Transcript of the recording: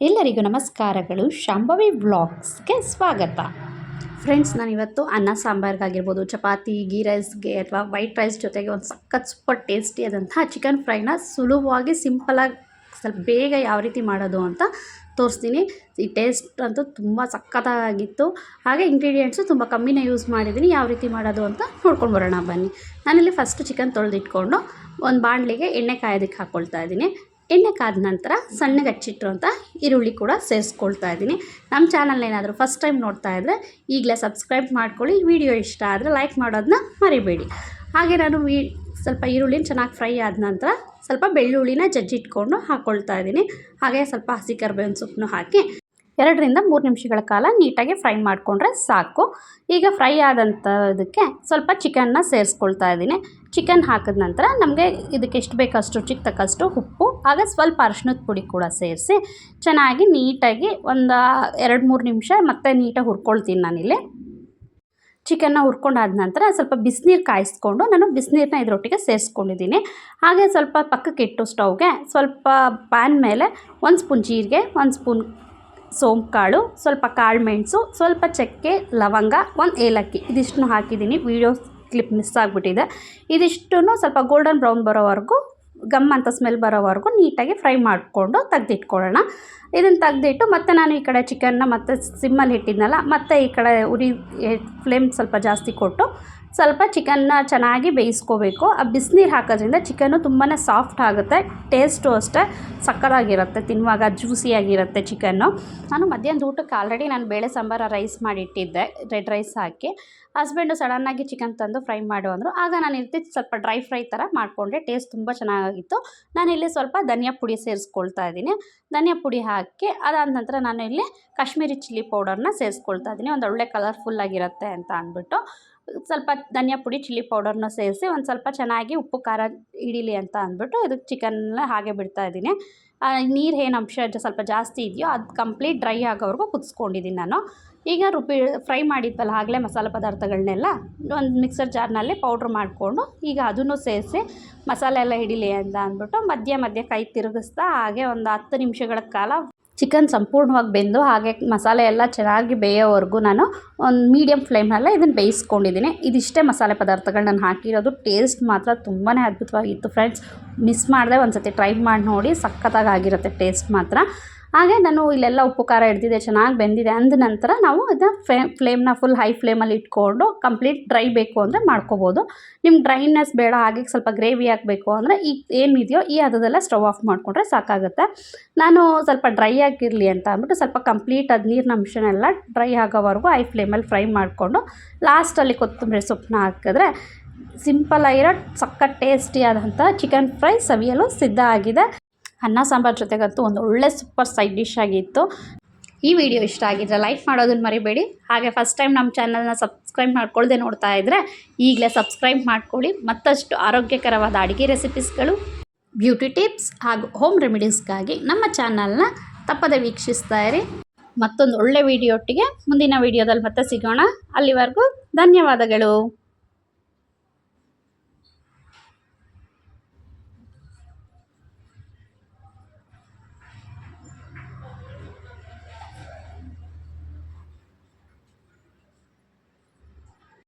ಎಲ್ಲರಿಗೂ ನಮಸ್ಕಾರಗಳು. ಶಾಂಭವಿ ವ್ಲಾಗ್ಸ್ಗೆ ಸ್ವಾಗತ. ಫ್ರೆಂಡ್ಸ್ ನಾನಿವತ್ತು ಅನ್ನ ಸಾಂಬಾರ್ಗಾಗಿರ್ಬೋದು ಚಪಾತಿ ಗೀ ರೈಸ್ಗೆ ಅಥವಾ ವೈಟ್ ರೈಸ್ ಜೊತೆಗೆ ಒಂದು ಸಖತ್ ಸೂಪರ್ ಟೇಸ್ಟಿಯಾದಂತಹ ಚಿಕನ್ ಫ್ರೈನ ಸುಲಭವಾಗಿ ಸಿಂಪಲಾಗಿ ಸ್ವಲ್ಪ ಬೇಗ ಯಾವ ರೀತಿ ಮಾಡೋದು ಅಂತ ತೋರಿಸ್ತೀನಿ. ಈ ಟೇಸ್ಟ್ ಅಂತೂ ತುಂಬ ಸಖತ್ತಾಗಿತ್ತು. ಹಾಗೆ ಇಂಗ್ರೀಡಿಯೆಂಟ್ಸು ತುಂಬ ಕಮ್ಮಿನೇ ಯೂಸ್ ಮಾಡಿದ್ದೀನಿ. ಯಾವ ರೀತಿ ಮಾಡೋದು ಅಂತ ನೋಡ್ಕೊಂಡು ಬರೋಣ ಬನ್ನಿ. ನಾನಿಲ್ಲಿ ಫಸ್ಟ್ ಚಿಕನ್ ತೊಳೆದಿಟ್ಕೊಂಡು ಒಂದು ಬಾಣಲಿಗೆ ಎಣ್ಣೆ ಕಾಯೋದಕ್ಕೆ ಹಾಕ್ಕೊಳ್ತಾ ಇದ್ದೀನಿ. ಎಣ್ಣೆ ಕಾದ ನಂತರ ಸಣ್ಣಗೆ ಹಚ್ಚಿಟ್ಟಿರುವಂಥ ಈರುಳ್ಳಿ ಕೂಡ ಸೇರಿಸ್ಕೊಳ್ತಾ ಇದ್ದೀನಿ. ನಮ್ಮ ಚಾನಲ್ ಏನಾದರೂ ಫಸ್ಟ್ ಟೈಮ್ ನೋಡ್ತಾ ಇದ್ದರೆ ಈಗಲೇ ಸಬ್ಸ್ಕ್ರೈಬ್ ಮಾಡ್ಕೊಳ್ಳಿ. ವಿಡಿಯೋ ಇಷ್ಟ ಆದರೆ ಲೈಕ್ ಮಾಡೋದನ್ನ ಮರಿಬೇಡಿ. ಹಾಗೆ ನಾನು ವಿ ಸ್ವಲ್ಪ ಈರುಳ್ಳಿನ ಚೆನ್ನಾಗಿ ಫ್ರೈ ಆದ ನಂತರ ಸ್ವಲ್ಪ ಬೆಳ್ಳುಳ್ಳಿನ ಜಜ್ಜಿಟ್ಕೊಂಡು ಹಾಕ್ಕೊಳ್ತಾ ಇದ್ದೀನಿ. ಹಾಗೆ ಸ್ವಲ್ಪ ಹಸಿ ಕರ್ಬೇವಿನ ಸೊಪ್ಪನ್ನು ಹಾಕಿ ಎರಡರಿಂದ ಮೂರು ನಿಮಿಷಗಳ ಕಾಲ ನೀಟಾಗಿ ಫ್ರೈ ಮಾಡಿಕೊಂಡ್ರೆ ಸಾಕು. ಈಗ ಫ್ರೈ ಆದಂಥದಕ್ಕೆ ಸ್ವಲ್ಪ ಚಿಕನ್ನ ಸೇರಿಸ್ಕೊಳ್ತಾ ಇದ್ದೀನಿ. ಚಿಕನ್ ಹಾಕಿದ ನಂತರ ನಮಗೆ ಇದಕ್ಕೆ ಎಷ್ಟು ಬೇಕಷ್ಟು ಚಿಕ್ಕ ತಕ್ಕಷ್ಟು ಉಪ್ಪು, ಆಗ ಸ್ವಲ್ಪ ಅರಶಿನದ ಪುಡಿ ಕೂಡ ಸೇರಿಸಿ ಚೆನ್ನಾಗಿ ನೀಟಾಗಿ ಒಂದು ಎರಡು ಮೂರು ನಿಮಿಷ ಮತ್ತೆ ನೀಟಾಗಿ ಹುರ್ಕೊಳ್ತೀನಿ ನಾನಿಲ್ಲಿ. ಚಿಕನ್ನ ಹುರ್ಕೊಂಡಾದ ನಂತರ ಸ್ವಲ್ಪ ಬಿಸಿನೀರು ಕಾಯಿಸ್ಕೊಂಡು ನಾನು ಬಿಸಿನೀರನ್ನ ಇದರೊಟ್ಟಿಗೆ ಸೇರಿಸ್ಕೊಂಡಿದ್ದೀನಿ. ಹಾಗೆ ಸ್ವಲ್ಪ ಪಕ್ಕಕ್ಕೆ ಇಟ್ಟು ಸ್ಟೌವ್ಗೆ ಸ್ವಲ್ಪ ಪ್ಯಾನ್ ಮೇಲೆ ಒಂದು ಸ್ಪೂನ್ ಜೀರಿಗೆ, ಒಂದು ಸ್ಪೂನ್ ಸೋಂಪು ಕಾಳು ಸ್ವಲ್ಪ ಕಾಳು ಮೆಣಸು, ಸ್ವಲ್ಪ ಚಕ್ಕೆ, ಲವಂಗ, ಒಂದು ಏಲಕ್ಕಿ. ಇದಿಷ್ಟನ್ನು ಹಾಕಿದ್ದೀನಿ. ವೀಡಿಯೋ ಕ್ಲಿಪ್ ಮಿಸ್ ಆಗಿಬಿಟ್ಟಿದೆ. ಇದಿಷ್ಟೂ ಸ್ವಲ್ಪ ಗೋಲ್ಡನ್ ಬ್ರೌನ್ ಬರೋವರೆಗೂ, ಗಮ್ ಅಂತ ಸ್ಮೆಲ್ ಬರೋವರೆಗೂ ನೀಟಾಗಿ ಫ್ರೈ ಮಾಡಿಕೊಂಡು ತೆಗೆದಿಟ್ಕೊಳ್ಳೋಣ. ಇದನ್ನು ತೆಗೆದಿಟ್ಟು ಮತ್ತೆ ನಾನು ಈ ಕಡೆ ಚಿಕನ್ನ ಮತ್ತೆ ಸಿಮ್ಮಲ್ಲಿ ಇಟ್ಟಿದ್ನಲ್ಲ, ಮತ್ತೆ ಈ ಕಡೆ ಉರಿ ಫ್ಲೇಮ್ ಸ್ವಲ್ಪ ಜಾಸ್ತಿ ಕೊಟ್ಟು ಸ್ವಲ್ಪ ಚಿಕನ್ನ ಚೆನ್ನಾಗಿ ಬೇಯಿಸ್ಕೋಬೇಕು. ಆ ಬಿಸಿನೀರು ಹಾಕೋದ್ರಿಂದ ಚಿಕನ್ನು ತುಂಬಾ ಸಾಫ್ಟ್ ಆಗುತ್ತೆ ಟೇಸ್ಟು ಅಷ್ಟೇ ಸಕ್ಕತ್ತಾಗಿರುತ್ತೆ, ತಿನ್ನುವಾಗ ಜ್ಯೂಸಿಯಾಗಿರುತ್ತೆ ಚಿಕನ್ನು ನಾನು ಮಧ್ಯಾಹ್ನದ ಊಟಕ್ಕೆ ಆಲ್ರೆಡಿ ನಾನು ಬೇಳೆ ಸಾಂಬಾರ ರೈಸ್ ಮಾಡಿಟ್ಟಿದ್ದೆ ರೆಡ್ ರೈಸ್ ಹಾಕಿ. ಹಸ್ಬೆಂಡು ಸಡನ್ನಾಗಿ ಚಿಕನ್ ತಂದು ಫ್ರೈ ಮಾಡು ಅಂದರು. ಆಗ ನಾನು ಇರ್ತಿ ಸ್ವಲ್ಪ ಡ್ರೈ ಫ್ರೈ ಥರ ಮಾಡಿಕೊಂಡೆ ಟೇಸ್ಟ್ ತುಂಬ ಚೆನ್ನಾಗಿತ್ತು. ನಾನಿಲ್ಲಿ ಸ್ವಲ್ಪ ಧನಿಯಾ ಪುಡಿ ಸೇರಿಸ್ಕೊಳ್ತಾ ಇದ್ದೀನಿ. ಧನಿಯಾ ಪುಡಿ ಹಾಕಿ, ಅದಾದ ನಂತರ ನಾನು ಇಲ್ಲಿ ಕಾಶ್ಮೀರಿ ಚಿಲ್ಲಿ ಪೌಡರ್ನ ಸೇರಿಸ್ಕೊಳ್ತಾ ಇದ್ದೀನಿ. ಒಂದು ಒಳ್ಳೆ ಕಲರ್ಫುಲ್ಲಾಗಿರುತ್ತೆ ಅಂತ ಅಂದ್ಬಿಟ್ಟು. ಸ್ವಲ್ಪ ಧನಿಯಾ ಪುಡಿ, ಚಿಲ್ಲಿ ಪೌಡರ್ನ ಸೇರಿಸಿ ಒಂದು ಸ್ವಲ್ಪ ಚೆನ್ನಾಗಿ ಉಪ್ಪು, ಖಾರ ಹಿಡೀಲಿ ಅಂತ ಅಂದ್ಬಿಟ್ಟು ಇದಕ್ಕೆ ಚಿಕನ್ನ ಹಾಗೆ ಬಿಡ್ತಾ ಇದ್ದೀನಿ. ನೀರು ಏನು ಅಂಶ ಸ್ವಲ್ಪ ಜಾಸ್ತಿ ಇದೆಯೋ ಅದು ಕಂಪ್ಲೀಟ್ ಡ್ರೈ ಆಗೋವರೆಗೂ ಕುದಿಸ್ಕೊಂಡಿದ್ದೀನಿ ನಾನು. ಈಗ ರುಬ್ಬಿ ಫ್ರೈ ಮಾಡಿದ್ವಲ್ಲ ಆಗಲೇ ಮಸಾಲೆ ಪದಾರ್ಥಗಳನ್ನೆಲ್ಲ ಒಂದು ಮಿಕ್ಸರ್ ಜಾರ್ನಲ್ಲಿ ಪೌಡ್ರ್ ಮಾಡಿಕೊಂಡು ಈಗ ಅದನ್ನು ಸೇರಿಸಿ ಮಸಾಲೆ ಎಲ್ಲ ಹಿಡೀಲಿ ಅಂತ ಅಂದ್ಬಿಟ್ಟು ಮಧ್ಯೆ ಮಧ್ಯೆ ಕೈ ತಿರುಗಿಸ್ತಾ ಹಾಗೆ ಒಂದು ಹತ್ತು ನಿಮಿಷಗಳ ಕಾಲ ಚಿಕನ್ ಸಂಪೂರ್ಣವಾಗಿ ಬೆಂದು ಹಾಗೆ ಮಸಾಲೆ ಎಲ್ಲ ಚೆನ್ನಾಗಿ ಬೇಯೋವರೆಗೂ ನಾನು ಒಂದು ಮೀಡಿಯಮ್ ಫ್ಲೇಮಲ್ಲೇ ಇದನ್ನು ಬೇಯಿಸ್ಕೊಂಡಿದ್ದೀನಿ. ಇದಿಷ್ಟೇ ಮಸಾಲೆ ಪದಾರ್ಥಗಳು ನಾನು ಹಾಕಿರೋದು. ಟೇಸ್ಟ್ ಮಾತ್ರ ತುಂಬಾ ಅದ್ಭುತವಾಗಿತ್ತು ಫ್ರೆಂಡ್ಸ್. ಮಿಸ್ ಮಾಡಿದೆ ಒಂದು ಸತಿ ಟ್ರೈ ಮಾಡಿ ನೋಡಿ. ಸಖತ್ತಾಗಿ ಆಗಿರುತ್ತೆ ಟೇಸ್ಟ್ ಮಾತ್ರ. ಹಾಗೆ ನಾನು ಇಲ್ಲೆಲ್ಲ ಉಪ್ಪು ಖಾರ ಹಿಡ್ದಿದೆ ಚೆನ್ನಾಗಿ ಬೆಂದಿದೆ ಅಂದ ನಂತರ ನಾವು ಇದನ್ನ ಫ್ಲೇ ಫ್ಲೇಮ್ನ ಫುಲ್ ಹೈ ಫ್ಲೇಮಲ್ಲಿ ಇಟ್ಕೊಂಡು ಕಂಪ್ಲೀಟ್ ಡ್ರೈ ಬೇಕು ಅಂದರೆ ಮಾಡ್ಕೋಬೋದು. ನಿಮ್ಗೆ ಡ್ರೈನೆಸ್ ಬೇಡ, ಹಾಗೆ ಸ್ವಲ್ಪ ಗ್ರೇವಿ ಹಾಕಬೇಕು ಅಂದರೆ ಈಗ ಏನಿದೆಯೋ ಈ ಅದೆಲ್ಲ ಸ್ಟವ್ ಆಫ್ ಮಾಡಿಕೊಂಡ್ರೆ ಸಾಕಾಗುತ್ತೆ. ನಾನು ಸ್ವಲ್ಪ ಡ್ರೈ ಆಗಿರಲಿ ಅಂತ ಅಂದ್ಬಿಟ್ಟು ಸ್ವಲ್ಪ ಕಂಪ್ಲೀಟ್ ಅದು ನೀರಿನ ಅಂಶನೆಲ್ಲ ಡ್ರೈ ಆಗೋವರೆಗೂ ಹೈ ಫ್ಲೇಮಲ್ಲಿ ಫ್ರೈ ಮಾಡಿಕೊಂಡು ಲಾಸ್ಟಲ್ಲಿ ಕೊತ್ತಂಬರಿ ಸೊಪ್ಪನ್ನ ಹಾಕಿದ್ರೆ ಸಿಂಪಲ್ ಆಗಿರೋ ಸಕ್ಕ ಟೇಸ್ಟಿಯಾದಂಥ ಚಿಕನ್ ಫ್ರೈ ಸವಿಯಲು ಸಿದ್ಧ ಆಗಿದೆ. ಅನ್ನ ಸಾಂಬಾರು ಜೊತೆಗಂತೂ ಒಂದು ಒಳ್ಳೆ ಸೂಪರ್ ಸೈಡ್ ಡಿಶ್ ಆಗಿತ್ತು. ಈ ವಿಡಿಯೋ ಇಷ್ಟ ಆಗಿದ್ರೆ ಲೈಕ್ ಮಾಡೋದನ್ನು ಮರಿಬೇಡಿ. ಹಾಗೆ ಫಸ್ಟ್ ಟೈಮ್ ನಮ್ಮ ಚಾನಲ್ನ ಸಬ್ಸ್ಕ್ರೈಬ್ ಮಾಡ್ಕೊಳ್ಳದೆ ನೋಡ್ತಾ ಇದ್ದರೆ ಈಗಲೇ ಸಬ್ಸ್ಕ್ರೈಬ್ ಮಾಡ್ಕೊಳ್ಳಿ. ಮತ್ತಷ್ಟು ಆರೋಗ್ಯಕರವಾದ ಅಡುಗೆ ರೆಸಿಪೀಸ್ಗಳು ಬ್ಯೂಟಿ ಟಿಪ್ಸ್ ಹಾಗೂ ಹೋಮ್ ರೆಮಿಡೀಸ್ಗಾಗಿ ನಮ್ಮ ಚಾನಲ್ನ ತಪ್ಪದೆ ವೀಕ್ಷಿಸ್ತಾ ಇರಿ. ಮತ್ತೊಂದು ಒಳ್ಳೆ ವಿಡಿಯೋ ಒಟ್ಟಿಗೆ ಮುಂದಿನ ವಿಡಿಯೋದಲ್ಲಿ ಮತ್ತೆ ಸಿಗೋಣ. ಅಲ್ಲಿವರೆಗೂ ಧನ್ಯವಾದಗಳು.